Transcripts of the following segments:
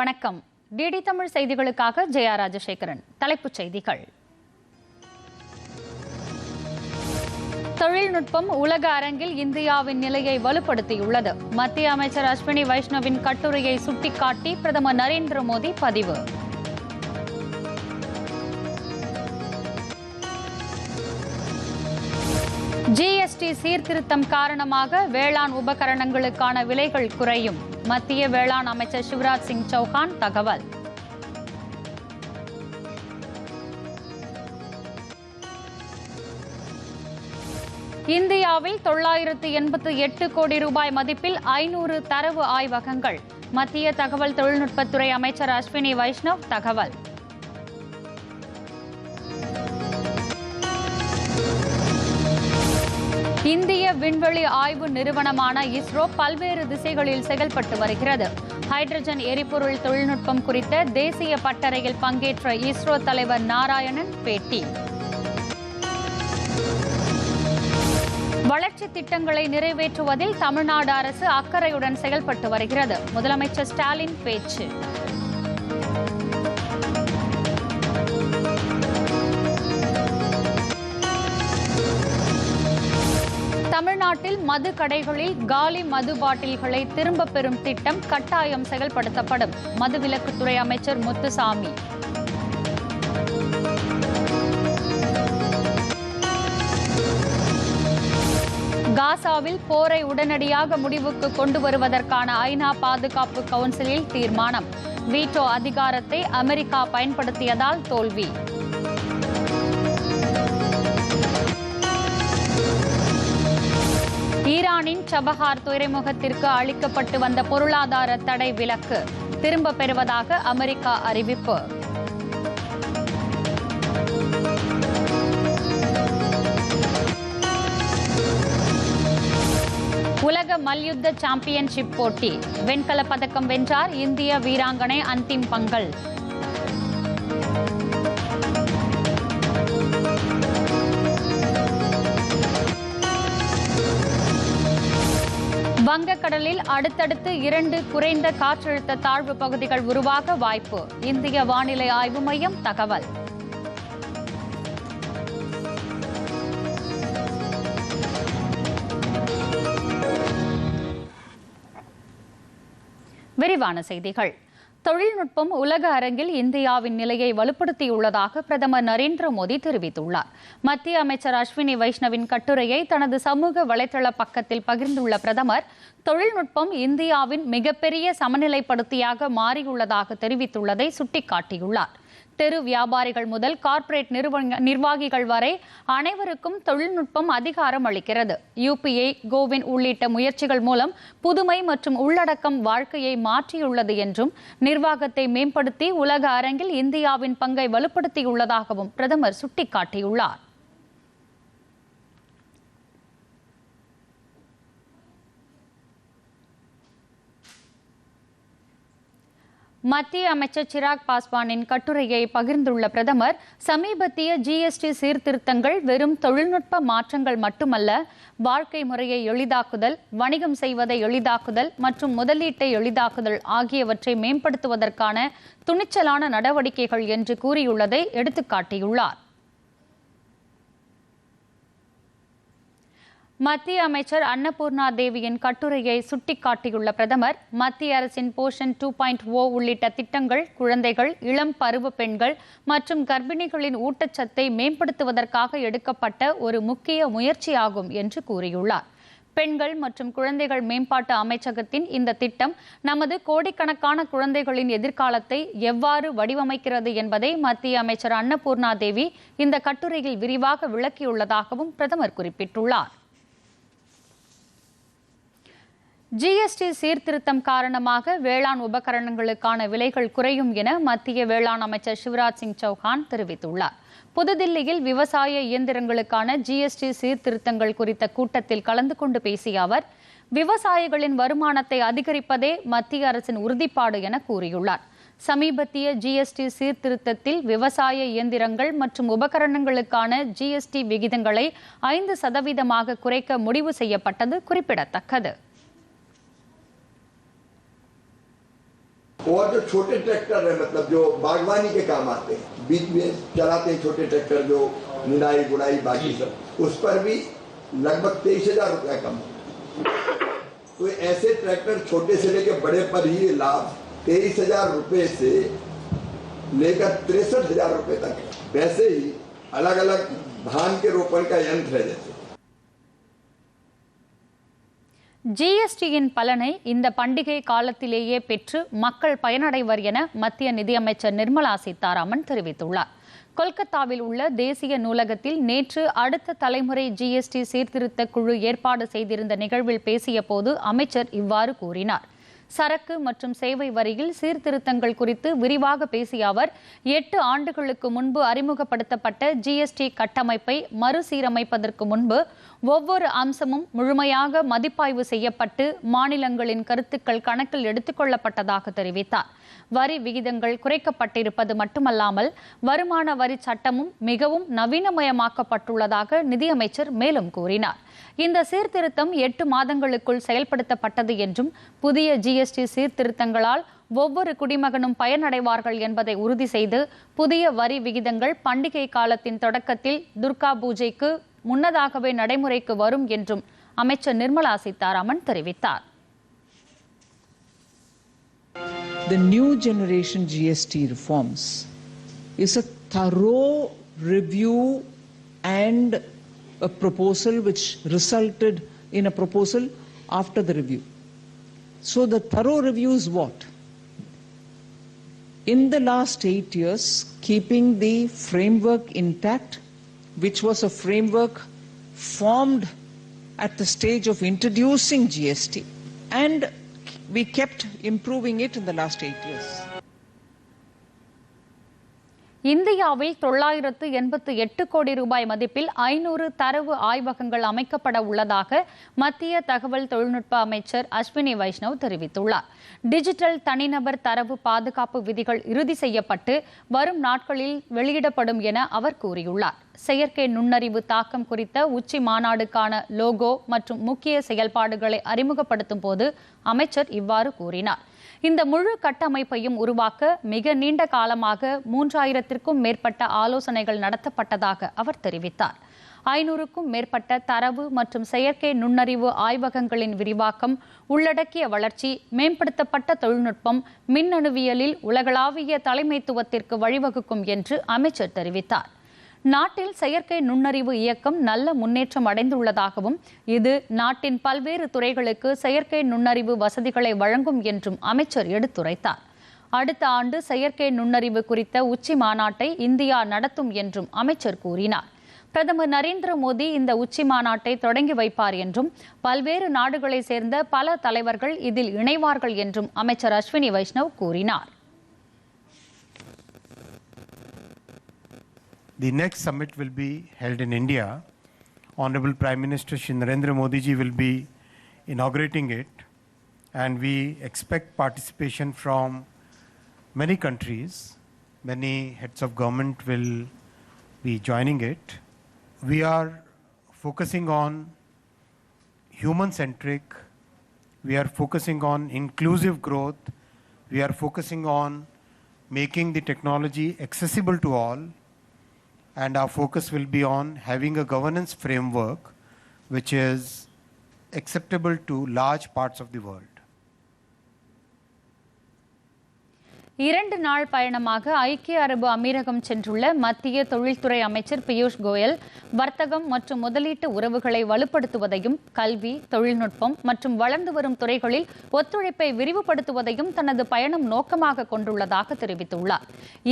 வணக்கம். டிடி தமிழ் செய்திகளுக்காக ஜெயா ராஜசேகரன். தலைப்புச் செய்திகள். தொழில்நுட்பம் உலக அரங்கில் இந்தியாவின் நிலையை வலுப்படுத்தியுள்ளது. மத்திய அமைச்சர் அஸ்வினி வைஷ்ணவின் கட்டுரையை சுட்டிக்காட்டி பிரதமர் நரேந்திர மோடி பதிவு. ஜிஎஸ்டி சீர்திருத்தம் காரணமாக வேளாண் உபகரணங்களுக்கான விலைகள் குறையும். மத்திய வேளாண் அமைச்சர் சிவராஜ் சிங் சௌஹான் தகவல். இந்தியாவில் தொள்ளாயிரத்து எண்பத்து எட்டு கோடி ரூபாய் மதிப்பில் ஐநூறு தரவு ஆய்வகங்கள். மத்திய தகவல் தொழில்நுட்பத்துறை அமைச்சர் அஸ்வினி வைஷ்ணவ் தகவல். இந்திய விண்வெளி ஆய்வு நிறுவனமான இஸ்ரோ பல்வேறு திசைகளில் செயல்பட்டு வருகிறது. ஹைட்ரஜன் எரிபொருள் தொழில்நுட்பம் குறித்த தேசிய பட்டறையில் பங்கேற்ற இஸ்ரோ தலைவர் நாராயணன் பேட்டி. வளர்ச்சி திட்டங்களை நிறைவேற்றுவதில் தமிழ்நாடு அரசு அக்கறையுடன் செயல்பட்டு வருகிறது. முதலமைச்சர் ஸ்டாலின் பேச்சு. தமிழ்நாட்டில் மது கடைகளில் காலி மது பாட்டில்களை திரும்பப் பெறும் திட்டம் கட்டாயம் செயல்படுத்தப்படும். மதுவிலக்குத்துறை அமைச்சர் முத்துசாமி. காசாவில் போரை உடனடியாக முடிவுக்கு கொண்டு வருவதற்கான ஐநா பாதுகாப்பு கவுன்சிலில் தீர்மானம். வீட்டோ அதிகாரத்தை அமெரிக்கா பயன்படுத்தியதால் தோல்வி. ஈரானின் சபஹார் துறைமுகத்திற்கு அளிக்கப்பட்டு வந்த பொருளாதார தடை விலக்கு திரும்ப பெறுவதாக அமெரிக்கா அறிவிப்பு. உலக மல்யுத்த சாம்பியன்ஷிப் போட்டி. வெண்கல பதக்கம் வென்றார் இந்திய வீராங்கனை அந்திம் பங்கல். வங்கக்கடலில் அடுத்தடுத்து இரண்டு குறைந்த காற்றழுத்த தாழ்வு பகுதிகள் உருவாக வாய்ப்பு. இந்திய வானிலை ஆய்வு மையம் தகவல். விரிவான செய்திகள். தொழில்நுட்பம் உலக அரங்கில் இந்தியாவின் நிலையை வலுப்படுத்தியுள்ளதாக பிரதமர் நரேந்திர மோடி தெரிவித்துள்ளார். மத்திய அமைச்சர் அஸ்வினி வைஷ்ணவின் கட்டுரையை தனது சமூக வலைதள பக்கத்தில் பகிர்ந்துள்ள பிரதமர் தொழில்நுட்பம் இந்தியாவின் மிகப்பெரிய சமநிலைப்படுத்தியாக மாறியுள்ளதாக தெரிவித்துள்ளதை சுட்டிக்காட்டியுள்ளார். தெரு வியாபாரிகள் முதல் கார்ப்பரேட் நிர்வாகிகள் வரை அனைவருக்கும் தொழில்நுட்பம் அதிகாரம் அளிக்கிறது. யூபிஐ கோவின் உள்ளிட்ட முயற்சிகள் மூலம் புதுமை மற்றும் உள்ளடக்கம் வாழ்க்கையை மாற்றியுள்ளது என்றும் நிர்வாகத்தை மேம்படுத்தி உலக அரங்கில் இந்தியாவின் பங்கை வலுப்படுத்தியுள்ளதாகவும் பிரதமர் சுட்டிக்காட்டியுள்ளார். மத்திய அமைச்சர் சிராக் பாஸ்வானின் கட்டுரையை பகிர்ந்துள்ள பிரதமர் சமீபத்திய ஜிஎஸ்டி சீர்திருத்தங்கள் வெறும் தொழில்நுட்ப மாற்றங்கள் மட்டுமல்ல வாழ்க்கை முறையை எளிதாக்குதல் வணிகம் செய்வதை எளிதாக்குதல் மற்றும் முதலீட்டை எளிதாக்குதல் ஆகியவற்றை மேம்படுத்துவதற்கான துணிச்சலான நடவடிக்கைகள் என்று கூறியுள்ளதை எடுத்துக்காட்டியுள்ளார். மத்திய அமைச்சர் அன்னபூர்ணா தேவியின் கட்டுரையை சுட்டிக்காட்டியுள்ள பிரதமர் மத்திய அரசின் போஷன் டூ பாயிண்ட் ஓ உள்ளிட்ட திட்டங்கள் குழந்தைகள் இளம் பருவ பெண்கள் மற்றும் கர்ப்பிணிகளின் ஊட்டச்சத்தை மேம்படுத்துவதற்காக எடுக்கப்பட்ட ஒரு முக்கிய முயற்சியாகும் என்று கூறியுள்ளார். பெண்கள் மற்றும் குழந்தைகள் மேம்பாட்டு அமைச்சகத்தின் இந்த திட்டம் நமது கோடிக்கணக்கான குழந்தைகளின் எதிர்காலத்தை எவ்வாறு வடிவமைக்கிறது என்பதை மத்திய அமைச்சர் அன்னபூர்ணா தேவி இந்த கட்டுரையில் விரிவாக விளக்கியுள்ளதாகவும் பிரதமர் குறிப்பிட்டுள்ளார். ஜிஎஸ்டி சீர்திருத்தம் காரணமாக வேளாண் உபகரணங்களுக்கான விலைகள் குறையும் என மத்திய வேளாண் அமைச்சர் சிவராஜ் சிங் சௌஹான் தெரிவித்துள்ளார். புதுதில்லியில் விவசாய இயந்திரங்களுக்கான ஜிஎஸ்டி சீர்திருத்தங்கள் குறித்த கூட்டத்தில் கலந்து கொண்டு பேசிய அவர் விவசாயிகளின் வருமானத்தை அதிகரிப்பதே மத்திய அரசின் உறுதிப்பாடு என கூறியுள்ளார். சமீபத்திய ஜிஎஸ்டி சீர்திருத்தத்தில் விவசாய இயந்திரங்கள் மற்றும் உபகரணங்களுக்கான ஜிஎஸ்டி விகிதங்களை ஐந்து சதவீதமாக குறைக்க முடிவு செய்யப்பட்டது குறிப்பிடத்தக்கது. और जो छोटे ट्रैक्टर है मतलब जो बागवानी के काम आते हैं, बीच में चलाते हैं छोटे ट्रैक्टर जो निराई, गुड़ाई, बाकी सब, उस पर भी लगभग तेईस हज़ार रुपया कम तो ऐसे ट्रैक्टर छोटे से लेकर बड़े पर ही लाभ तेईस हज़ार रुपये से लेकर तिरसठ हज़ार रुपये तक वैसे ही अलग अलग धान के रोपण का यंत्र है जैसे। ஜிஎஸ்டியின் பலனை இந்த பண்டிகை காலத்திலேயே பெற்று மக்கள் பயனடைவர் என மத்திய நிதியமைச்சர் நிர்மலா சீதாராமன் தெரிவித்துள்ளார். கொல்கத்தாவில் உள்ள தேசிய நூலகத்தில் நேற்று அடுத்த தலைமுறை ஜிஎஸ்டி சீர்திருத்த குழு ஏற்பாடு செய்திருந்த நிகழ்வில் பேசிய போது அமைச்சர் இவ்வாறு கூறினார். சரக்கு மற்றும் சேவை வரியில் சீர்திருத்தங்கள் குறித்து விரிவாக பேசிய அவர் எட்டு ஆண்டுகளுக்கு முன்பு அறிமுகப்படுத்தப்பட்ட ஜிஎஸ்டி கட்டமைப்பை மறுசீரமைப்பதற்கு முன்பு ஒவ்வொரு அம்சமும் முழுமையாக மதிப்பாய்வு செய்யப்பட்டு மாநிலங்களின் கருத்துக்கள் கணக்கில் எடுத்துக்கொள்ளப்பட்டதாக தெரிவித்தார். வரி விகிதங்கள் குறைக்கப்பட்டிருப்பது மட்டுமல்லாமல் வருமான வரி சட்டமும் மிகவும் நவீனமயமாக்கப்பட்டுள்ளதாக நிதியமைச்சர் மேலும் கூறினார். இந்த சீர்திருத்தம் எட்டு மாதங்களுக்குள் செயல்படுத்தப்பட்டது என்றும் புதிய ஜிஎஸ்டி சீர்திருத்தங்களால் ஒவ்வொரு குடிமகனும் பயனடைவார்கள் என்பதை உறுதி செய்து புதிய வரி விகிதங்கள் பண்டிகை காலத்தின் தொடக்கத்தில் துர்கா பூஜைக்கு முன்னதாகவே நடைமுறைக்கு வரும் என்றும் அமைச்சர் நிர்மலா சீதாராமன் தெரிவித்தார். The new generation GST reforms is a thorough review and a proposal which resulted in a proposal after the review. So the thorough review is what? In the last eight years, keeping the framework intact, which was a framework formed at the stage of introducing GST, and we kept improving it in the last eight years. இந்தியாவில் தொள்ளாயிரத்து எண்பத்து எட்டு கோடி ரூபாய் மதிப்பில் ஐநூறு தரவு ஆய்வகங்கள் அமைக்கப்பட உள்ளதாக மத்திய தகவல் தொழில்நுட்ப அமைச்சர் அஸ்வினி வைஷ்ணவ் தெரிவித்துள்ளார். டிஜிட்டல் தனிநபர் தரவு பாதுகாப்பு விதிகள் இறுதி செய்யப்பட்டு வரும் நாட்களில் வெளியிடப்படும் என அவர் கூறியுள்ளார். செயற்கை நுண்ணறிவு தாக்கம் குறித்த உச்சி மாநாடுக்கான லோகோ மற்றும் முக்கிய செயல்பாடுகளை அறிமுகப்படுத்தும் போது அமைச்சர் இவ்வாறு கூறினார். இந்த முழு கட்டமைப்பையும் உருவாக்க மிக நீண்ட காலமாக மூன்றாயிரத்திற்கும் மேற்பட்ட ஆலோசனைகள் நடத்தப்பட்டதாக அவர் தெரிவித்தார். ஐநூறுக்கும் மேற்பட்ட தரவு மற்றும் செயற்கை நுண்ணறிவு ஆய்வகங்களின் விரிவாக்கம் உள்ளடக்கிய வளர்ச்சி மேம்படுத்தப்பட்ட தொழில்நுட்பம் மின்னணுவியலில் உலகளாவிய தலைமைத்துவத்திற்கு வழிவகுக்கும் என்று அமைச்சர் தெரிவித்தார். நாட்டில் செயற்கை நுண்ணறிவு இயக்கம் நல்ல முன்னேற்றம் அடைந்துள்ளதாகவும் இது நாட்டின் பல்வேறு துறைகளுக்கு செயற்கை நுண்ணறிவு வசதிகளை வழங்கும் என்றும் அமைச்சர் எடுத்துரைத்தார். அடுத்த ஆண்டு செயற்கை நுண்ணறிவு குறித்த உச்சி மாநாட்டை இந்தியா நடத்தும் என்றும் அமைச்சர் கூறினார். பிரதமர் நரேந்திர மோடி இந்த உச்சி மாநாட்டை தொடங்கி வைப்பார் என்றும் பல்வேறு நாடுகளைச் சேர்ந்த பல தலைவர்கள் இதில் இணைவார்கள் என்றும் அமைச்சர் அஸ்வினி வைஷ்ணவ் கூறினார். The next summit will be held in India. Honorable Prime Minister Shri Narendra Modi ji will be inaugurating it, and we expect participation from many countries. Many heads of government will be joining it. We are focusing on human centric, we are focusing on inclusive growth, we are focusing on making the technology accessible to all and our focus will be on having a governance framework which is acceptable to large parts of the world. இரண்டு நாள் பயணமாக ஐக்கிய அரபு அமீரகம் சென்றுள்ள மத்திய தொழில்துறை அமைச்சர் பியூஷ் கோயல் வர்த்தகம் மற்றும் முதலீட்டு உறவுகளை வலுப்படுத்துவதையும் கல்வி தொழில்நுட்பம் மற்றும் வளர்ந்து வரும் துறைகளில் ஒத்துழைப்பை விரிவுபடுத்துவதையும் தனது பயணம் நோக்கமாக கொண்டுள்ளதாக தெரிவித்துள்ளார்.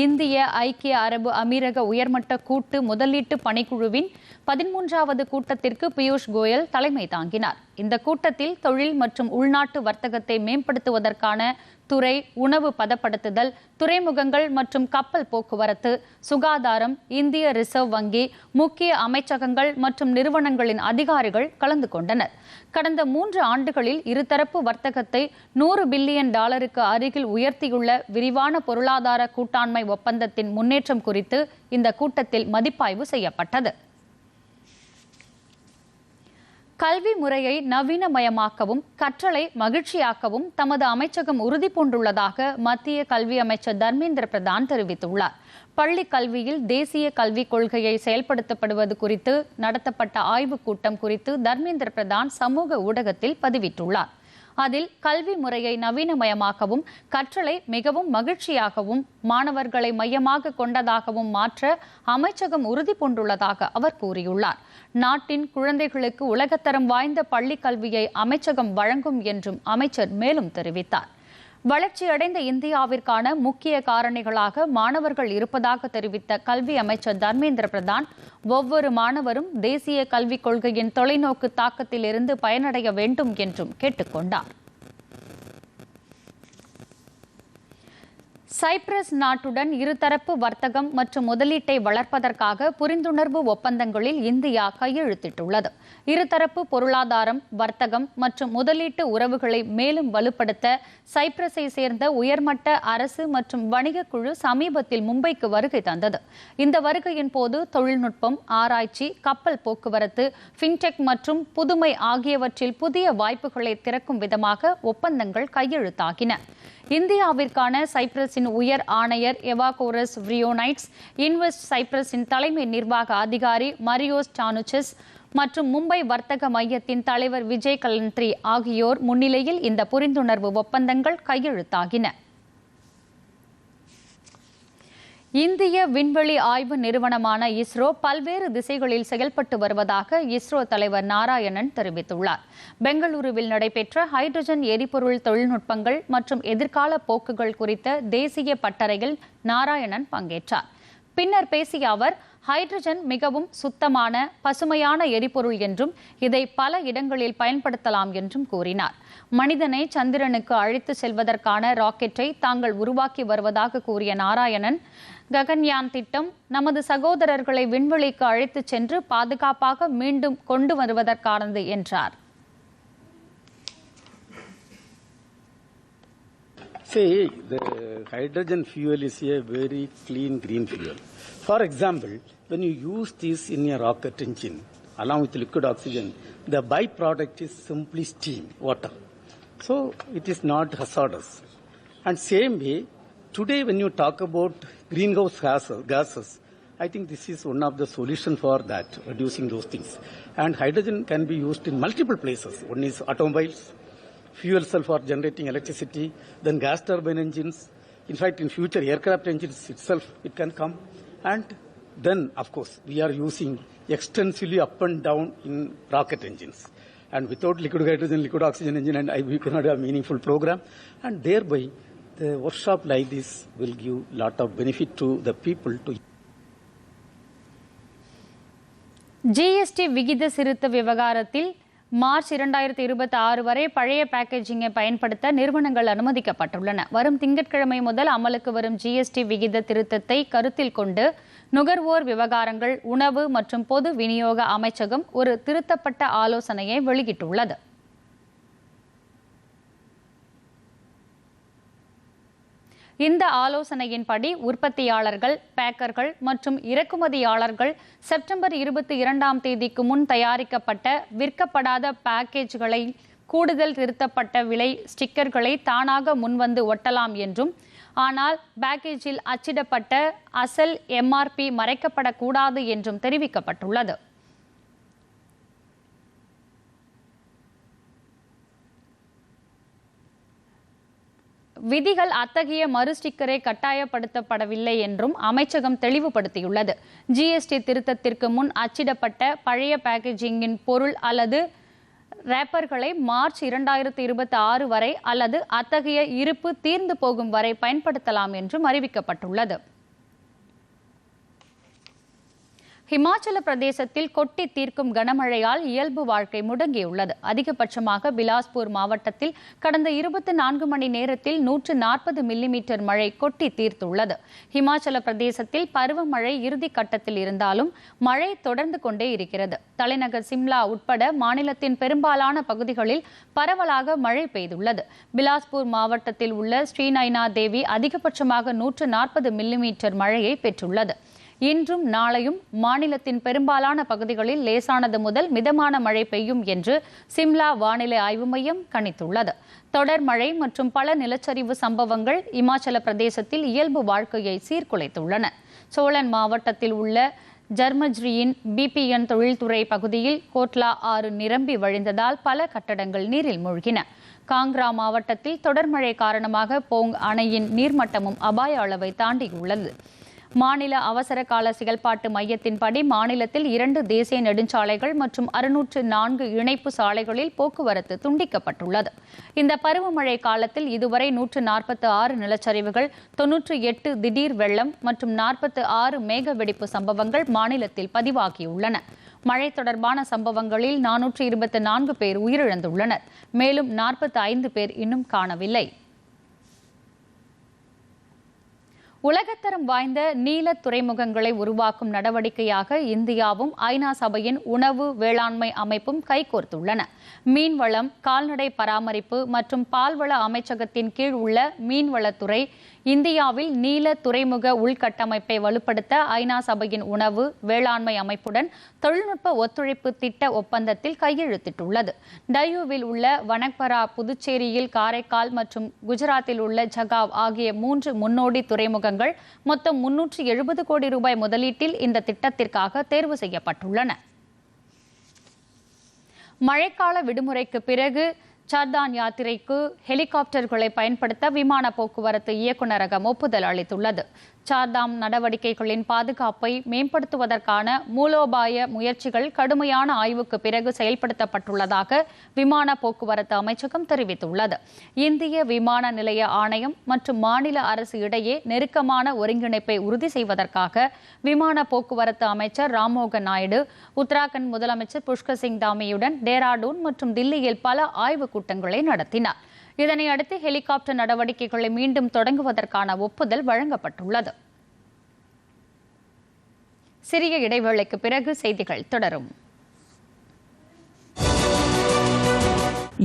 இந்திய ஐக்கிய அரபு அமீரக உயர்மட்ட கூட்டு முதலீட்டு பணிக்குழுவின் பதிமூன்றாவது கூட்டத்திற்கு பியூஷ் கோயல் தலைமை தாங்கினார். இந்த கூட்டத்தில் தொழில் மற்றும் உள்நாட்டு வர்த்தகத்தை மேம்படுத்துவதற்கான துறை உணவு பதப்படுத்துதல் துறைமுகங்கள் மற்றும் கப்பல் போக்குவரத்து சுகாதாரம் இந்திய ரிசர்வ் வங்கி முக்கிய அமைச்சகங்கள் மற்றும் நிறுவனங்களின் அதிகாரிகள் கலந்து கொண்டனர். கடந்த மூன்று ஆண்டுகளில் இருதரப்பு வர்த்தகத்தை நூறு பில்லியன் டாலருக்கு அருகில் உயர்த்தியுள்ள விரிவான பொருளாதார கூட்டாண்மை ஒப்பந்தத்தின் முன்னேற்றம் குறித்து இந்த கூட்டத்தில் மதிப்பாய்வு செய்யப்பட்டது. கல்வி முறையை நவீனமயமாக்கவும் கற்றலை மகிழ்ச்சியாக்கவும் தமது அமைச்சகம் உறுதி பூண்டுள்ளதாக மத்திய கல்வி அமைச்சர் தர்மேந்திர பிரதான் தெரிவித்துள்ளார். பள்ளி கல்வியில் தேசிய கல்விக் கொள்கையை செயல்படுத்தப்படுவது குறித்து நடத்தப்பட்ட ஆய்வுக் கூட்டம் குறித்து தர்மேந்திர பிரதான் சமூக ஊடகத்தில் பதிவிட்டுள்ளார். அதில் கல்வி முறையை நவீனமயமாக்கவும் கற்றலை மிகவும் மகிழ்ச்சியாகவும் மாணவர்களை மையமாக கொண்டதாகவும் மாற்ற அமைச்சகம் உறுதி பூண்டுள்ளதாக அவர் கூறியுள்ளார். நாட்டின் குழந்தைகளுக்கு உலகத்தரம் வாய்ந்த பள்ளி கல்வியை அமைச்சகம் வழங்கும் என்றும் அமைச்சர் மேலும் தெரிவித்தார். வளர்ச்சியடைந்த இந்தியாவிற்கான முக்கிய காரணிகளாக மாணவர்கள் இருப்பதாக தெரிவித்த கல்வி அமைச்சர் தர்மேந்திர பிரதான் ஒவ்வொரு மாணவரும் தேசிய கல்விக் கொள்கையின் தொலைநோக்கு தாக்கத்திலிருந்து பயனடைய வேண்டும் என்றும் கேட்டுக்கொண்டார் சைப்ரஸ் நாட்டுடன் இருதரப்பு வர்த்தகம் மற்றும் முதலீட்டை வளர்ப்பதற்காக புரிந்துணர்வு ஒப்பந்தங்களில் இந்தியா கையெழுத்திட்டுள்ளது. இருதரப்பு பொருளாதாரம் வர்த்தகம் மற்றும் முதலீட்டு உறவுகளை மேலும் வலுப்படுத்த சைப்ரஸை சேர்ந்த உயர்மட்ட அரசு மற்றும் வணிக குழு சமீபத்தில் மும்பைக்கு வருகை தந்தது. இந்த வருகையின் போது தொழில்நுட்பம் ஆராய்ச்சி கப்பல் போக்குவரத்து ஃபின்டெக் மற்றும் புதுமை ஆகியவற்றில் புதிய வாய்ப்புகளை திறக்கும் விதமாக ஒப்பந்தங்கள் கையெழுத்தாகின. இந்தியாவிற்கான சைப்ரஸின் உயர் ஆணையர் எவாகோரஸ் விரியோனைட்ஸ் இன்வெஸ்ட் சைப்ரஸின் தலைமை நிர்வாக அதிகாரி மரியோஸ் டானுச்சஸ் மற்றும் மும்பை வர்த்தக மையத்தின் தலைவர் விஜய் கலந்த்ரி ஆகியோர் முன்னிலையில் இந்த புரிந்துணர்வு ஒப்பந்தங்கள் கையெழுத்தாகின. இந்திய விண்வெளி ஆய்வு நிறுவனமான இஸ்ரோ பல்வேறு திசைகளில் செயல்பட்டு வருவதாக இஸ்ரோ தலைவர் நாராயணன் தெரிவித்துள்ளார். பெங்களூருவில் நடைபெற்ற ஹைட்ரஜன் எரிபொருள் தொழில்நுட்பங்கள் மற்றும் எதிர்கால போக்குகள் குறித்த தேசிய பட்டறையில் நாராயணன் பங்கேற்றார். பின்னர் பேசிய அவர் ஹைட்ரஜன் மிகவும் சுத்தமான பசுமையான எரிபொருள் என்றும் இதை பல இடங்களில் பயன்படுத்தலாம் என்றும் கூறினார். மனிதனை சந்திரனுக்கு அழைத்து செல்வதற்கான ராக்கெட்டை தாங்கள் உருவாக்கி வருவதாக கூறிய நாராயணன் ககன்யான் திட்டம் நமது சகோதரர்களை விண்வெளிக்கு அழைத்துச் சென்று பாதுகாப்பாக மீண்டும் கொண்டு வருவதற்கானது என்றார். See, the hydrogen fuel is a very clean green fuel. For example, when you use this in a rocket engine along with liquid oxygen, the byproduct is simply steam, water. So it is not hazardous. And same way, today when you talk about greenhouse gases, gases I think this is one of the solution for that, reducing those things. And hydrogen can be used in multiple places. One is automobiles, fuel cell for generating electricity, then gas turbine engines. In fact, in future, aircraft engines itself, it can come. And then, of course, we are using extensively up and down in rocket engines. And without liquid hydrogen, liquid oxygen engine, and I, we cannot have meaningful program. And thereby, the workshop like this will give lot of benefit to the people to GST விகித சிறுத்த விவகாரத்தில் March இரண்டாயிரத்தி இருபத்தி ஆறு வரை பழைய பேக்கேஜிங்கை பயன்படுத்த நிறுவனங்கள் அனுமதிக்கப்பட்டுள்ளன. வரும் திங்கட்கிழமை முதல் அமலுக்கு வரும் ஜிஎஸ்டி விகித திருத்தத்தை கருத்தில் கொண்டு நுகர்வோர் விவகாரங்கள் உணவு மற்றும் பொது விநியோக அமைச்சகம் ஒரு திருத்தப்பட்ட ஆலோசனையை வெளியிட்டுள்ளது. இந்த ஆலோசனையின்படி உற்பத்தியாளர்கள் பேக்கர்கள் மற்றும் இறக்குமதியாளர்கள் செப்டம்பர் இருபத்தி இரண்டாம் தேதிக்கு முன் தயாரிக்கப்பட்ட விற்கப்படாத பேக்கேஜ்களை கூடுதல் திருத்தப்பட்ட விலை ஸ்டிக்கர்களை தானாக முன்வந்து ஒட்டலாம் என்றும் ஆனால் பேக்கேஜில் அச்சிடப்பட்ட அசல் எம்ஆர்பி மறைக்கப்படக்கூடாது என்றும் தெரிவிக்கப்பட்டுள்ளது. விதிகள் அத்தகைய மறு ஸ்டிக்கரை கட்டாயப்படுத்தப்படவில்லை என்றும் அமைச்சகம் தெளிவுபடுத்தியுள்ளது. ஜிஎஸ்டி திருத்தத்திற்கு முன் அச்சிடப்பட்ட பழைய பேக்கேஜிங்கின் பொருள் அல்லது ரேப்பர்களை மார்ச் இரண்டாயிரத்தி இருபத்தி ஆறு வரை அல்லது அத்தகைய இருப்பு தீர்ந்து போகும் வரை பயன்படுத்தலாம் என்றும் அறிவிக்கப்பட்டுள்ளது. ஹிமாச்சல பிரதேசத்தில் கொட்டி தீர்க்கும் கனமழையால் இயல்பு வாழ்க்கை முடங்கியுள்ளது. அதிகபட்சமாக பிலாஸ்பூர் மாவட்டத்தில் கடந்த இருபத்தி நான்கு மணி நேரத்தில் நூற்று நாற்பது மில்லிமீட்டர் மழை கொட்டி தீர்த்துள்ளது. ஹிமாச்சல பிரதேசத்தில் பருவமழை இறுதி கட்டத்தில் இருந்தாலும் மழை தொடர்ந்து கொண்டே இருக்கிறது. தலைநகர் சிம்லா உட்பட மாநிலத்தின் பெரும்பாலான பகுதிகளில் பரவலாக மழை பெய்துள்ளது. பிலாஸ்பூர் மாவட்டத்தில் உள்ள ஸ்ரீநைனா தேவி அதிகபட்சமாக நூற்று நாற்பது மில்லிமீட்டர் மழையை பெற்றுள்ளது. இன்றும் நாளையும் மாநிலத்தின் பெரும்பாலான பகுதிகளில் லேசானது முதல் மிதமான மழை பெய்யும் என்று சிம்லா வானிலை ஆய்வு மையம் கணித்துள்ளது. தொடர் மழை மற்றும் பல நிலச்சரிவு சம்பவங்கள் இமாச்சல பிரதேசத்தில் இயல்பு வாழ்க்கையை சீர்குலைத்துள்ளன. சோழன் மாவட்டத்தில் உள்ள ஜர்மஜ்ரியின் பிபிஎன் தொழில்துறை பகுதியில் கோட்லா ஆறு நிரம்பி வழிந்ததால் பல கட்டடங்கள் நீரில் மூழ்கின. காங்க்ரா மாவட்டத்தில் தொடர் மழை காரணமாக போங் அணையின் நீர்மட்டமும் அபாய அளவை தாண்டியுள்ளது. மாநில அவசர கால செயல்பாட்டு மையத்தின்படி மாநிலத்தில் இரண்டு தேசிய நெடுஞ்சாலைகள் மற்றும் அறுநூற்று நான்கு இணைப்பு சாலைகளில் போக்குவரத்து துண்டிக்கப்பட்டுள்ளது. இந்த பருவமழை காலத்தில் இதுவரை நூற்று நாற்பத்தி ஆறு நிலச்சரிவுகள் தொன்னூற்று எட்டு திடீர் வெள்ளம் மற்றும் நாற்பத்தி ஆறு மேக வெடிப்பு சம்பவங்கள் மாநிலத்தில் பதிவாகியுள்ளன. மழை தொடர்பான சம்பவங்களில் நானூற்று இருபத்தி நான்கு பேர் உயிரிழந்துள்ளனர். மேலும் நாற்பத்தி ஐந்து பேர் இன்னும் காணவில்லை. உலகத்தரம் வாய்ந்த நீல துறைமுகங்களை உருவாக்கும் நடவடிக்கையாக இந்தியாவும் ஐநா சபையின் உணவு வேளாண்மை அமைப்பும் கைகோர்த்துள்ளன. மீன்வளம் கால்நடை பராமரிப்பு மற்றும் பால்வள அமைச்சகத்தின் கீழ் உள்ள மீன்வளத்துறை இந்தியாவில் நீல துறைமுக உள்கட்டமைப்பை வலுப்படுத்த ஐநா சபையின் உணவு வேளாண்மை அமைப்புடன் தொழில்நுட்ப ஒத்துழைப்பு திட்ட ஒப்பந்தத்தில் கையெழுத்திட்டுள்ளது. டயூவில் உள்ள வனக்பரா புதுச்சேரியில் காரைக்கால் மற்றும் குஜராத்தில் உள்ள ஜகாவ் ஆகிய மூன்று முன்னோடி துறைமுகங்கள் மொத்தம் முன்னூற்று எழுபது கோடி ரூபாய் முதலீட்டில் இந்த திட்டத்திற்காக தேர்வு செய்யப்பட்டுள்ளன. மழைக்கால விடுமுறைக்கு பிறகு சார்தான் யாத்திரைக்கு ஹெலிகாப்டர்களை பயன்படுத்த விமான போக்குவரத்து இயக்குநரகம் ஒப்புதல் அளித்துள்ளது. சார்தாம் நடவடிக்கைகளின் பாதுகாப்பை மேம்படுத்துவதற்கான மூலோபாய முயற்சிகள் கடுமையான ஆய்வுக்கு பிறகு செயல்படுத்தப்பட்டுள்ளதாக விமான போக்குவரத்து அமைச்சகம் தெரிவித்துள்ளது. இந்திய விமான நிலைய ஆணையம் மற்றும் மாநில அரசு இடையே நெருக்கமான ஒருங்கிணைப்பை உறுதி செய்வதற்காக விமான போக்குவரத்து அமைச்சர் ராம்மோகன் நாயுடு உத்தராகண்ட் முதலமைச்சர் புஷ்கர் சிங் தாமியுடன் டேராடூன் மற்றும் தில்லியில் பல ஆய்வுக் கூட்டங்களை நடத்தினார். இதனையடுத்து ஹெலிகாப்டர் நடவடிக்கைகளை மீண்டும் தொடங்குவதற்கான ஒப்புதல் வழங்கப்பட்டுள்ளது. சிறிய இடைவேளைக்கு பிறகு செய்திகள் தொடரும்.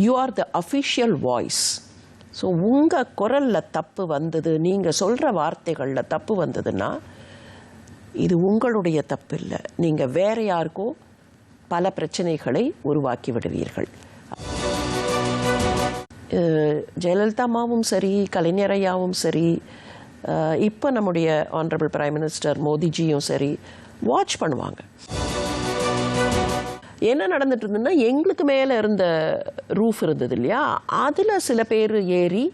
You are the official voice so உங்கள் குரலில் தப்பு வந்தது நீங்கள் சொல்கிற வார்த்தைகளில் தப்பு வந்ததுன்னா இது உங்களுடைய தப்பு இல்லை நீங்கள் வேற யாருக்கோ பல பிரச்சனைகளை உருவாக்கி விடுவீர்கள். ஜெயலலிதா அம்மாவும் சரி கலைஞரையாவும் சரி இப்போ நம்முடைய ஆனரபிள் பிரைம் மினிஸ்டர் மோடிஜியும் சரி வாட்ச் பண்ணுவாங்க. என்ன நடந்துட்டு இருந்ததுன்னா எங்களுக்கு மேலே இருந்த ரூஃப் இருந்தது இல்லையா? அதில் சில பேர் ஏறி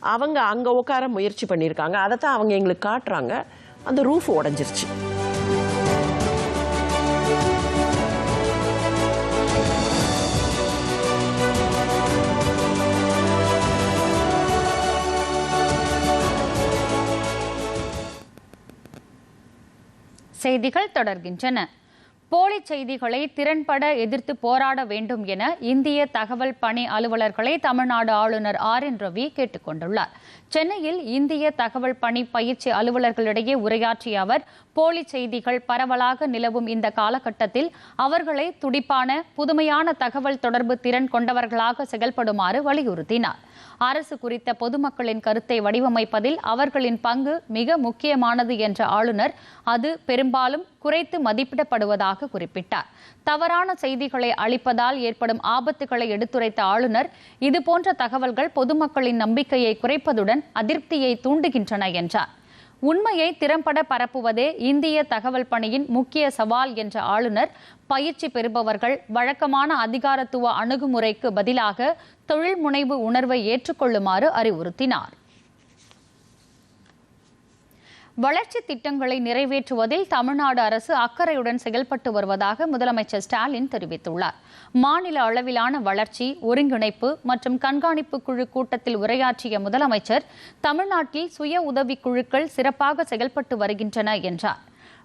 அவங்க அங்கே உட்கார முயற்சி பண்ணியிருக்காங்க. அதை தான் அவங்க எங்களுக்கு காட்டுறாங்க. அந்த ரூஃப் உடஞ்சிருச்சு. செய்திகள் தொடர்கின்றன. போலி செய்திகளை திறன்பட எதிர்த்து போராட வேண்டும் என இந்திய தகவல் பணி அலுவலர்களை தமிழ்நாடு ஆளுநர் ஆர் என் ரவி கேட்டுக் கொண்டுள்ளார். சென்னையில் இந்திய தகவல் பணி பயிற்சி அலுவலர்களிடையே உரையாற்றிய அவர் போலி செய்திகள் பரவலாக நிலவும் இந்த காலகட்டத்தில் அவர்களை துடிப்பான புதுமையான தகவல் தொடர்பு திறன் கொண்டவர்களாக செயல்படுமாறு வலியுறுத்தினார். அரசு குறித்த பொதுமக்களின் கருத்தை வடிவமைப்பதில் அவர்களின் பங்கு மிக முக்கியமானது என்ற ஆளுநர் அது பெரும்பாலும் குறைத்து மதிப்பிடப்படுவதாக குறிப்பிட்டார். தவறான செய்திகளை அளிப்பதால் ஏற்படும் ஆபத்துகளை எடுத்துரைத்த ஆளுநர் இதுபோன்ற தகவல்கள் பொதுமக்களின் நம்பிக்கையை குறைப்பதுடன் அதிருப்தியை தூண்டுகின்றன என்றார். உண்மையை திறம்பட பரப்புவதே இந்திய தகவல் பணியின் முக்கிய சவால் என்ற ஆளுநர் பயிற்சி பெறுபவர்கள் வழக்கமான அதிகாரத்துவ அணுகுமுறைக்கு பதிலாக தொழில் முனைவு உணர்வை ஏற்றுக்கொள்ளுமாறு அறிவுறுத்தினார். வளர்ச்சி திட்டங்களை நிறைவேற்றுவதில் தமிழ்நாடு அரசு அக்கறையுடன் செயல்பட்டு வருவதாக முதலமைச்சர் ஸ்டாலின் தெரிவித்துள்ளார். மாநில அளவிலான வளர்ச்சி ஒருங்கிணைப்பு மற்றும் கண்காணிப்பு குழு கூட்டத்தில் உரையாற்றிய முதலமைச்சர் தமிழ்நாட்டில் சுய உதவிக் குழுக்கள் சிறப்பாக செயல்பட்டு வருகின்றன என்றார்.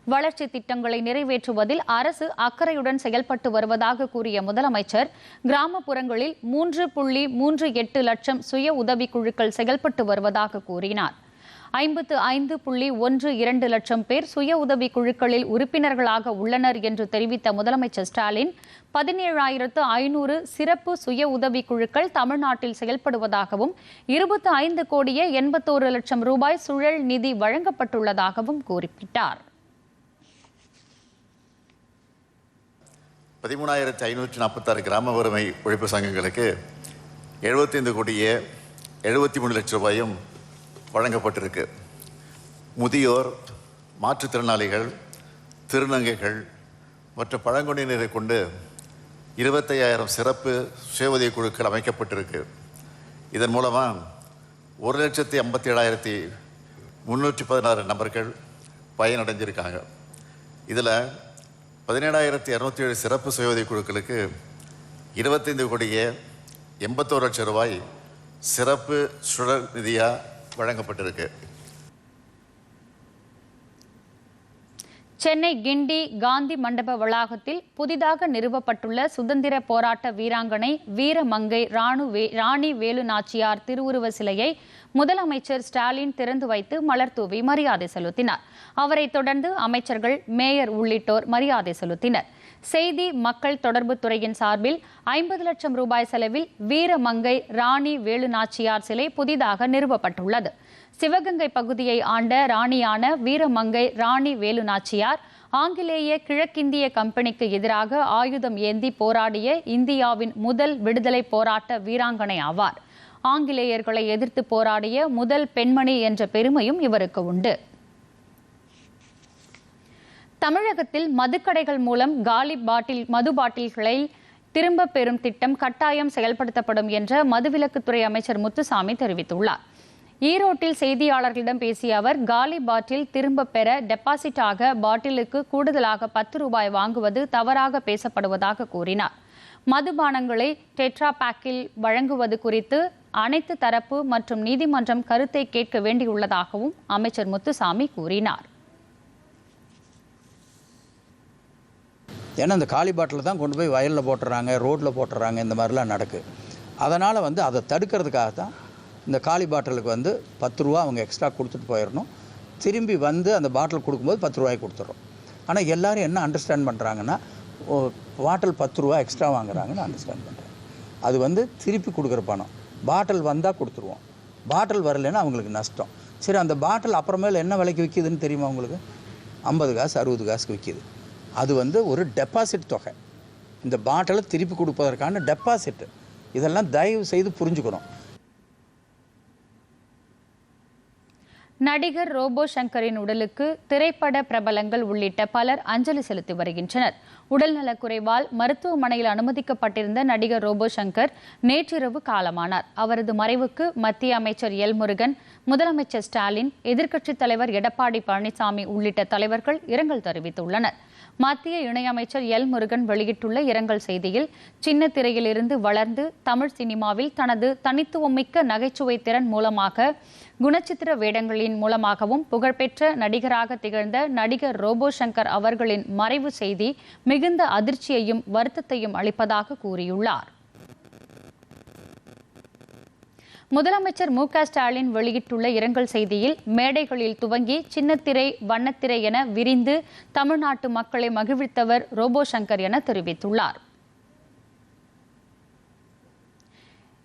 வளர்ச்சி திட்டங்களை நிறைவேற்றுவதில் அரசு அக்கறையுடன் செயல்பட்டு வருவதாக கூறிய முதலமைச்சர் கிராமப்புறங்களில் மூன்று புள்ளி மூன்று எட்டு லட்சம் சுய உதவிக் குழுக்கள் செயல்பட்டு வருவதாக கூறினார். ஐம்பத்து ஐந்து புள்ளி ஒன்று இரண்டு லட்சம் பேர் சுய உதவி குழுக்களில் உறுப்பினர்களாக உள்ளனர் என்று தெரிவித்த முதலமைச்சர் ஸ்டாலின் பதினேழாயிரத்து ஐநூறு சிறப்பு சுய உதவி குழுக்கள் தமிழ்நாட்டில் செயல்படுவதாகவும் இருபத்து ஐந்து கோடியே எண்பத்தோரு லட்சம் ரூபாய் சுழல் நிதி வழங்கப்பட்டுள்ளதாகவும் குறிப்பிட்டார். பதிமூணாயிரத்தி ஐநூற்றி நாற்பத்தாறு கிராம வறுமை ஒழிப்பு சங்கங்களுக்கு எழுபத்தி ஐந்து கோடியே எழுபத்தி மூணு லட்ச ரூபாயும் வழங்கப்பட்டிருக்கு. முதியோர் மாற்றுத்திறனாளிகள் திருநங்கைகள் மற்ற பழங்குடியினரை கொண்டு இருபத்தையாயிரம் சிறப்பு சுய உதவிக் குழுக்கள் அமைக்கப்பட்டிருக்கு. இதன் மூலமாக ஒரு லட்சத்தி ஐம்பத்தி ஏழாயிரத்தி முந்நூற்றி பதினாறு நபர்கள் பயனடைஞ்சிருக்காங்க. இதில் பதினேழாயிரத்தி இரநூத்தி ஏழு சிறப்பு சுய உதவிக் குழுக்களுக்கு இருபத்தைந்து கோடியே எண்பத்தோரு லட்சம் ரூபாய் சிறப்பு சுழல் நிதியாக வழங்கப்பட்டிருக்கு. சென்னை கிண்டி காந்தி மண்டப வளாகத்தில் புதிதாக நிறுவப்பட்டுள்ள சுதந்திர போராட்ட வீராங்கனை வீரமங்கை ராணு ராணி வேலு நாச்சியார் திருவுருவ சிலையை முதலமைச்சர் ஸ்டாலின் திறந்து வைத்து மலர் தூவி மரியாதை செலுத்தினார். அவரைத் தொடர்ந்து அமைச்சர்கள் மேயர் உள்ளிட்டோர் மரியாதை செலுத்தினர். செய்தி மக்கள் தொடர்பு துறையின் சார்பில் ஐம்பது லட்சம் ரூபாய் செலவில் வீரமங்கை ராணி வேலுநாச்சியார் சிலை புதிதாக நிறுவப்பட்டுள்ளது. சிவகங்கை பகுதியை ஆண்ட ராணியான வீரமங்கை ராணி வேலு நாச்சியார் ஆங்கிலேய கிழக்கிந்திய கம்பெனிக்கு எதிராக ஆயுதம் ஏந்தி போராடிய இந்தியாவின் முதல் விடுதலை போராட்ட வீராங்கனை ஆவார். ஆங்கிலேயர்களை எதிர்த்து போராடிய முதல் பெண்மணி என்ற பெருமையும் இவருக்கு உண்டு. தமிழகத்தில் மதுக்கடைகள் மூலம் காலி பாட்டில் மது பாட்டில்களை திரும்பப் பெறும் திட்டம் கட்டாயம் செயல்படுத்தப்படும் என்ற மதுவிலக்குத்துறை அமைச்சர் முத்துசாமி தெரிவித்துள்ளார். ஈரோட்டில் செய்தியாளர்களிடம் பேசிய அவர் காலி பாட்டில் திரும்பப் பெற டெபாசிட்டாக பாட்டிலுக்கு கூடுதலாக பத்து ரூபாய் வாங்குவது தவறாக பேசப்படுவதாக கூறினார். மதுபானங்களை டெட்ரா பேக்கில் வழங்குவது குறித்து அனைத்து தரப்பு மற்றும் நீதிமன்றம் கருத்தை கேட்க வேண்டியுள்ளதாகவும் அமைச்சர் முத்துசாமி கூறினார். ஏன்னா இந்த காலி பாட்டில் தான் கொண்டு போய் வயலில் போட்டுறாங்க ரோட்டில் போட்டுறாங்க இந்த மாதிரிலாம் நடக்குது அதனால் வந்து அதை தடுக்கிறதுக்காக தான் இந்த காலி பாட்டிலுக்கு வந்து பத்து ரூபா அவங்க எக்ஸ்ட்ரா கொடுத்துட்டு போயிடணும். திரும்பி வந்து அந்த பாட்டில் கொடுக்கும்போது பத்து ரூபாய்க்கு கொடுத்துட்றோம் ஆனால் எல்லோரும் என்ன அண்டர்ஸ்டாண்ட் பண்ணுறாங்கன்னா பாட்டில் பத்து ரூபா எக்ஸ்ட்ரா வாங்குறாங்கன்னு அண்டர்ஸ்டாண்ட் பண்ணுறாங்க அது வந்து திருப்பி கொடுக்குற பணம். பாட்டில் வந்தால் கொடுத்துருவோம். பாட்டில் வரலைன்னா அவங்களுக்கு நஷ்டம். சரி அந்த பாட்டில் அப்புறமேல என்ன விலைக்கு விற்கிதுன்னு தெரியுமா உங்களுக்கு? ஐம்பது காசு அறுபது காசுக்கு விற்கிது அது வந்து ஒரு டெபாசிட் தொகை. இந்த பாட்டிலை திருப்பி கொடுப்பதற்கான டெபாசிட் இதெல்லாம் தயவு செய்து புரிஞ்சுக்கணும். நடிகர் ரோபோ சங்கரின் உடலுக்கு திரைப்பட பிரபலங்கள் உள்ளிட்ட பலர் அஞ்சலி செலுத்தி வருகின்றனர். உடல்நலக் குறைவால் மருத்துவமனையில் அனுமதிக்கப்பட்டிருந்த நடிகர் ரோபோ சங்கர் நேற்றிரவு காலமானார். அவரது மறைவுக்கு மத்திய அமைச்சர் எல் முருகன் முதலமைச்சர் ஸ்டாலின் எதிர்க்கட்சித் தலைவர் எடப்பாடி பழனிசாமி உள்ளிட்ட தலைவர்கள் இரங்கல் தெரிவித்துள்ளனர். மத்திய இணையமைச்சர் எல் முருகன் வெளியிட்டுள்ள இரங்கல் செய்தியில் சின்ன திரையிலிருந்து வளர்ந்து தமிழ் சினிமாவில் தனது தனித்துவமிக்க நகைச்சுவை திறன் மூலமாக குணச்சித்திர வேடங்களின் மூலமாகவும் புகழ்பெற்ற நடிகராக திகழ்ந்த நடிகர் ரோபோ சங்கர் அவர்களின் மறைவு செய்தி மிகுந்த அதிர்ச்சியையும் வருத்தத்தையும் அளிப்பதாக கூறியுள்ளார். முதலமைச்சர் மு க ஸ்டாலின் வெளியிட்டுள்ள இரங்கல் செய்தியில் மேடைகளில் துவங்கி சின்னத்திரை வண்ணத்திரை என விரிந்து தமிழ்நாட்டு மக்களை மகிழ்வித்தவர் ரோபோ சங்கர் என தெரிவித்துள்ளார்.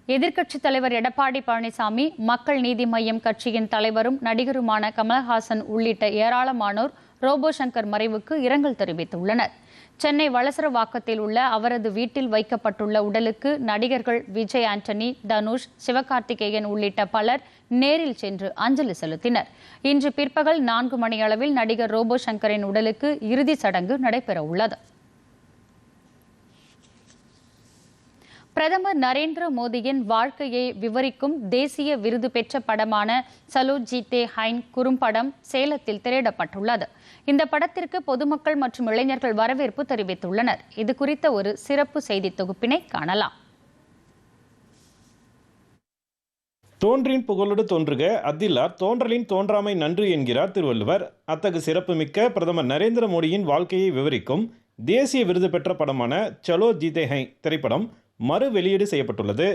எதிர்க்கட்சித் தலைவர் எடப்பாடி பழனிசாமி மக்கள் நீதி மய்யம் கட்சியின் தலைவரும் நடிகருமான கமல்ஹாசன் உள்ளிட்ட ஏராளமானோர் ரோபோ சங்கர் மறைவுக்கு இரங்கல் தெரிவித்துள்ளனர். சென்னை வளசரவாக்கத்தில் உள்ள அவரது வீட்டில் வைக்கப்பட்டுள்ள உடலுக்கு நடிகர்கள் விஜய் ஆண்டனி தனுஷ் சிவகார்த்திகேயன் உள்ளிட்ட பலர் நேரில் சென்று அஞ்சலி செலுத்தினர். இன்று பிற்பகல் நான்கு மணியளவில் நடிகர் ரோபோ சங்கரின் உடலுக்கு இறுதிச் சடங்கு நடைபெறவுள்ளது பிரதமர் நரேந்திர மோடியின் வாழ்க்கையை விவரிக்கும் தேசிய விருது பெற்ற படமான சலோ ஜீத்தே ஹைன் குறும்படம் சேலத்தில் திரையிடப்பட்டுள்ளது. இந்த படத்திற்கு பொதுமக்கள் மற்றும் இளைஞர்கள் வரவேற்பு தெரிவித்துள்ளனர். இது குறித்த ஒரு சிறப்பு செய்தி தொகுப்பினை காணலாம். தோன்றின் புகழோடு தோன்றுக. அத்தில்லார் தோன்றலின் தோன்றாமை நன்று என்கிறார் திருவள்ளுவர். அத்தகு சிறப்புமிக்க பிரதமர் நரேந்திர மோடியின் வாழ்க்கையை விவரிக்கும் தேசிய விருது பெற்ற படமான சலோ ஜீதே ஹை திரைப்படம் மறு வெளியீடு செய்யப்பட்டுள்ளது.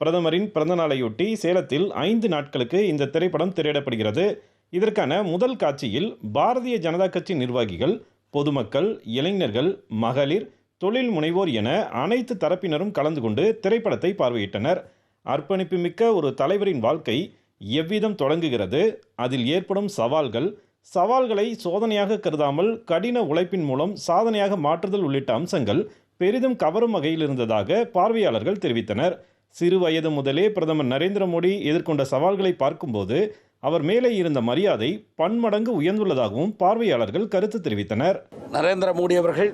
பிரதமரின் பிறந்தநாளையொட்டி சேலத்தில் ஐந்து நாட்களுக்கு இந்த திரைப்படம் திரையிடப்படுகிறது. இதற்கான முதல் காட்சியில் பாரதிய ஜனதா கட்சி நிர்வாகிகள் பொதுமக்கள் இளைஞர்கள் மகளிர் தொழில் முனைவோர் என அனைத்து தரப்பினரும் கலந்து கொண்டு திரைப்படத்தை பார்வையிட்டனர். அர்ப்பணிப்புமிக்க ஒரு தலைவரின் வாழ்க்கை எவ்விதம் தொடங்குகிறது? அதில் ஏற்படும் சவால்கள் சவால்களை சோதனையாக கருதாமல் கடின உழைப்பின் மூலம் சாதனையாக மாற்றுதல் உள்ளிட்ட அம்சங்கள் பெரிதும் கவரும் வகையில் இருந்ததாக பார்வையாளர்கள் தெரிவித்தனர். சிறு வயது முதலே பிரதமர் நரேந்திர மோடி எதிர்கொண்ட சவால்களை பார்க்கும்போது அவர் மேலே இருந்த மரியாதை பன்மடங்கு உயர்ந்துள்ளதாகவும் பார்வையாளர்கள் கருத்து தெரிவித்தனர். நரேந்திர மோடி அவர்கள்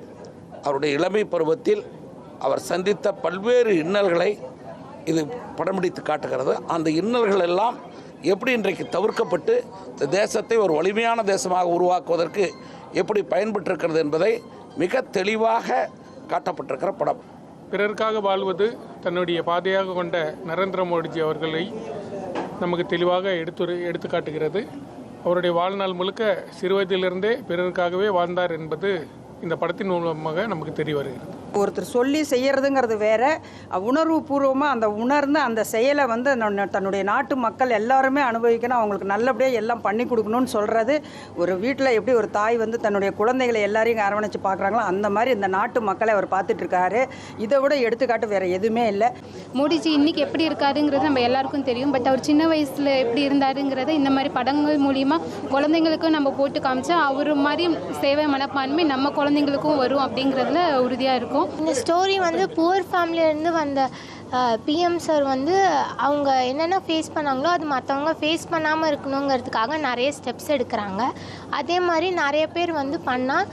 அவருடைய இளமை பருவத்தில் அவர் சந்தித்த பல்வேறு இன்னல்களை இது படம் பிடித்து காட்டுகிறது. அந்த இன்னல்கள் எல்லாம் எப்படி இன்றைக்கு தவிர்க்கப்பட்டு இந்த தேசத்தை ஒரு வலிமையான தேசமாக உருவாக்குவதற்கு எப்படி பயன்பட்டிருக்கிறது என்பதை மிக தெளிவாக காட்டப்பட்டிருக்கிற படம். பிறருக்காக வாழ்வது தன்னுடைய பாதையாக கொண்ட நரேந்திர மோடிஜி அவர்களை நமக்கு தெளிவாக எடுத்து எடுத்து காட்டுகிறது. அவருடைய வாழ்நாள் முழுக்க சிறுவயதிலிருந்தே பிறருக்காகவே வாழ்ந்தார் என்பது இந்த படத்தின் மூலமாக நமக்கு தெரிய வருகிறது. ஒருத்தர் சொல்லி செய்கிறதுங்கிறது வேற. உணர்வு பூர்வமாக அந்த உணர்ந்து அந்த செயலை வந்து தன்னுடைய நாட்டு மக்கள் எல்லாருமே அனுபவிக்கணும். அவங்களுக்கு நல்லபடியாக எல்லாம் பண்ணி கொடுக்கணும்னு சொல்கிறது ஒரு வீட்டில் எப்படி ஒரு தாய் வந்து தன்னுடைய குழந்தைகளை எல்லாரையும் அரவணைச்சு பார்க்குறாங்களோ அந்த மாதிரி இந்த நாட்டு மக்களை அவர் பார்த்துட்ருக்காரு. இதை விட எடுத்துக்காட்டு வேறு எதுவுமே இல்லை. மோடிஜி இன்னைக்கு எப்படி இருக்காருங்கிறது நம்ம எல்லாருக்கும் தெரியும். பட் அவர் சின்ன வயசில் எப்படி இருந்தாருங்கிறத இந்த மாதிரி படங்கள் மூலிமா குழந்தைங்களுக்கும் நம்ம போட்டு காமிச்சா அவர் மாதிரி சேவை மனப்பான்மை நம்ம குழந்தைங்களுக்கும் வரும் அப்படிங்கிறதுல உறுதியாக இருக்கும். இந்த ஸ்டோரி வந்து புவர் ஃபேமிலியிலேருந்து வந்த பிஎம் சார் வந்து அவங்க என்னென்ன ஃபேஸ் பண்ணாங்களோ அது மற்றவங்க ஃபேஸ் பண்ணாமல் இருக்கணுங்கிறதுக்காக நிறைய ஸ்டெப்ஸ் எடுக்கிறாங்க. அதே மாதிரி நிறைய பேர் வந்து பண்ணால்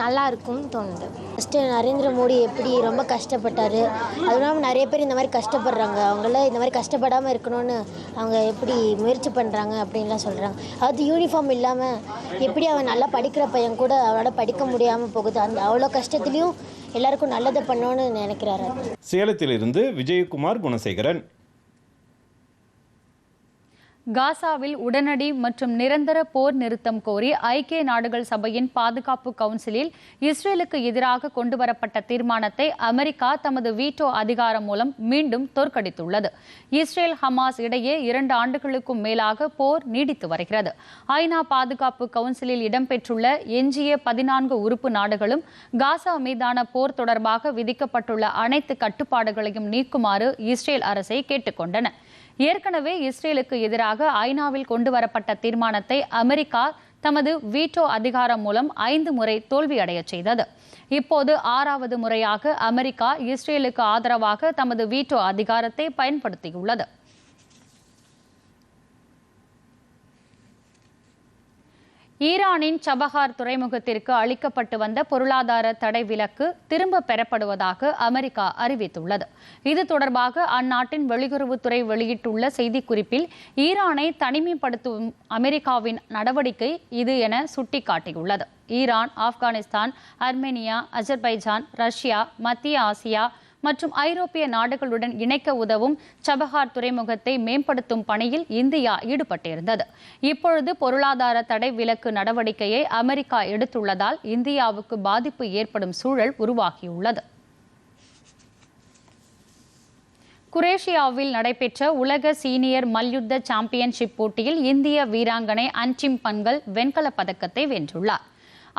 நல்லா இருக்கும்னு தோணுது. ஃபஸ்ட்டு நரேந்திர மோடி எப்படி ரொம்ப கஷ்டப்பட்டார். அதுவும் இல்லாமல் நிறைய பேர் இந்த மாதிரி கஷ்டப்படுறாங்க. அவங்கள இந்த மாதிரி கஷ்டப்படாமல் இருக்கணும்னு அவங்க எப்படி முயற்சி பண்ணுறாங்க அப்படின்லாம் சொல்கிறாங்க அது யூனிஃபார்ம் இல்லாமல் எப்படி அவன் நல்லா படிக்கிற பையன் கூட அவனோட படிக்க முடியாமல் போகுது. அந்த அவ்வளோ கஷ்டத்துலேயும் எல்லாருக்கும் நல்லதை பண்ணணும்னு நினைக்கிறாரு. சேலத்திலிருந்து விஜயகுமார் குணசேகரன். காசாவில் உடனடி மற்றும் நிரந்தர போர் நிறுத்தம் கோரி ஐக்கிய நாடுகள் சபையின் பாதுகாப்பு கவுன்சிலில் இஸ்ரேலுக்கு எதிராக கொண்டுவரப்பட்ட தீர்மானத்தை அமெரிக்கா தமது வீட்டோ அதிகாரம் மூலம் மீண்டும் தோற்கடித்துள்ளது. இஸ்ரேல் ஹமாஸ் இடையே இரண்டு ஆண்டுகளுக்கும் மேலாக போர் நீடித்து வருகிறது. ஐநா பாதுகாப்பு கவுன்சிலில் இடம்பெற்றுள்ள எஞ்சிய பதினான்கு உறுப்பு நாடுகளும் காசா மீதான போர் தொடர்பாக விதிக்கப்பட்டுள்ள அனைத்து கட்டுப்பாடுகளையும் நீக்குமாறு இஸ்ரேல் அரசை கேட்டுக்கொண்டன. ஏற்கனவே இஸ்ரேலுக்கு எதிராக ஐநாவில் கொண்டுவரப்பட்ட தீர்மானத்தை அமெரிக்கா தமது வீட்டோ அதிகாரம் மூலம் ஐந்து முறை தோல்வியடையச் செய்தது. இப்போது ஆறாவது முறையாக அமெரிக்கா இஸ்ரேலுக்கு ஆதரவாக தமது வீட்டோ அதிகாரத்தை பயன்படுத்தியுள்ளது. ஈரானின் சபஹார் துறைமுகத்திற்கு அளிக்கப்பட்டு வந்த பொருளாதார தடை விலக்கு திரும்ப பெறப்படுவதாக அமெரிக்கா அறிவித்துள்ளது. இது தொடர்பாக அந்நாட்டின் வெளியுறவுத்துறை வெளியிட்டுள்ள செய்திக்குறிப்பில் ஈரானை தனிமைப்படுத்தும் அமெரிக்காவின் நடவடிக்கை இது என சுட்டிக்காட்டியுள்ளது. Iran Afghanistan Armenia Azerbaijan Russia மத்திய ஆசியா மற்றும் ஐரோப்பிய நாடுகளுடன் இணைக்க உதவும் சபஹார் துறைமுகத்தை மேம்படுத்தும் பணியில் இந்தியா ஈடுபட்டிருந்தது. இப்பொழுது பொருளாதார தடை விலக்கு நடவடிக்கையை அமெரிக்கா எடுத்துள்ளதால் இந்தியாவுக்கு பாதிப்பு ஏற்படும் சூழல் உருவாகியுள்ளது. குரேஷியாவில் நடைபெற்ற உலக சீனியர் மல்யுத்த சாம்பியன்ஷிப் போட்டியில் இந்திய வீராங்கனை அன்சிம் பன்கல் வெண்கலப் பதக்கத்தை வென்றுள்ளார்.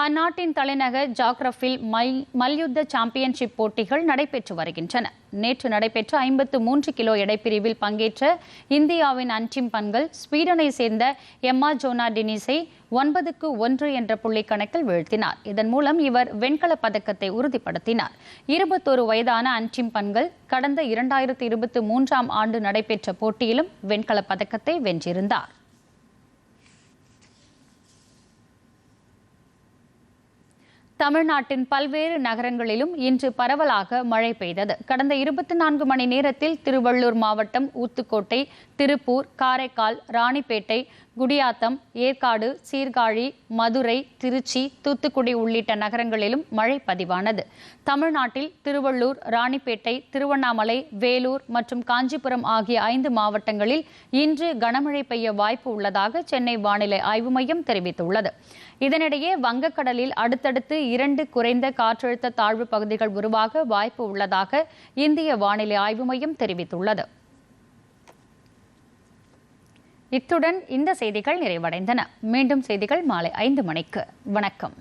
அந்நாட்டின் தலைநகர் ஜாக்ரஃபில் மல் மல்யுத்த சாம்பியன்ஷிப் போட்டிகள் நடைபெற்று வருகின்றன. நேற்று நடைபெற்ற ஐம்பத்து மூன்று கிலோ எடைப்பிரிவில் பங்கேற்ற இந்தியாவின் அன்டிம் பன்கல் ஸ்வீடனை சேர்ந்த எம்மா ஜோனா டெனிஸை ஒன்பதுக்கு ஒன்று என்ற புள்ளி கணக்கில் வீழ்த்தினார். இதன் மூலம் இவர் வெண்கலப் பதக்கத்தை உறுதிப்படுத்தினார். இருபத்தொரு வயதான அன்டிம் பன்கல் கடந்த இரண்டாயிரத்தி இருபத்தி மூன்றாம் ஆண்டு நடைபெற்ற போட்டியிலும் வெண்கலப் பதக்கத்தை வென்றிருந்தார். தமிழ்நாட்டின் பல்வேறு நகரங்களிலும் இன்று பரவலாக மழை பெய்தது. கடந்த இருபத்தி நான்கு மணி நேரத்தில் திருவள்ளூர் மாவட்டம் ஊத்துக்கோட்டை திருப்பூர் காரைக்கால் ராணிப்பேட்டை குடியாத்தம் ஏற்காடு சீர்காழி மதுரை திருச்சி தூத்துக்குடி உள்ளிட்ட நகரங்களிலும் மழை பதிவானது. தமிழ்நாட்டில் திருவள்ளூர் ராணிப்பேட்டை திருவண்ணாமலை வேலூர் மற்றும் காஞ்சிபுரம் ஆகிய ஐந்து மாவட்டங்களில் இன்று கனமழை பெய்ய வாய்ப்பு உள்ளதாக சென்னை வானிலை ஆய்வு மையம் தெரிவித்துள்ளது. இதனிடையே வங்கக்கடலில் அடுத்தடுத்து இரண்டு குறைந்த காற்றழுத்த தாழ்வு பகுதிகள் உருவாக வாய்ப்பு உள்ளதாக இந்திய வானிலை ஆய்வு மையம் தெரிவித்துள்ளது. இத்துடன் இந்த செய்திகள் நிறைவடைந்தன. மீண்டும் செய்திகள் மாலை ஐந்து மணிக்கு. வணக்கம்.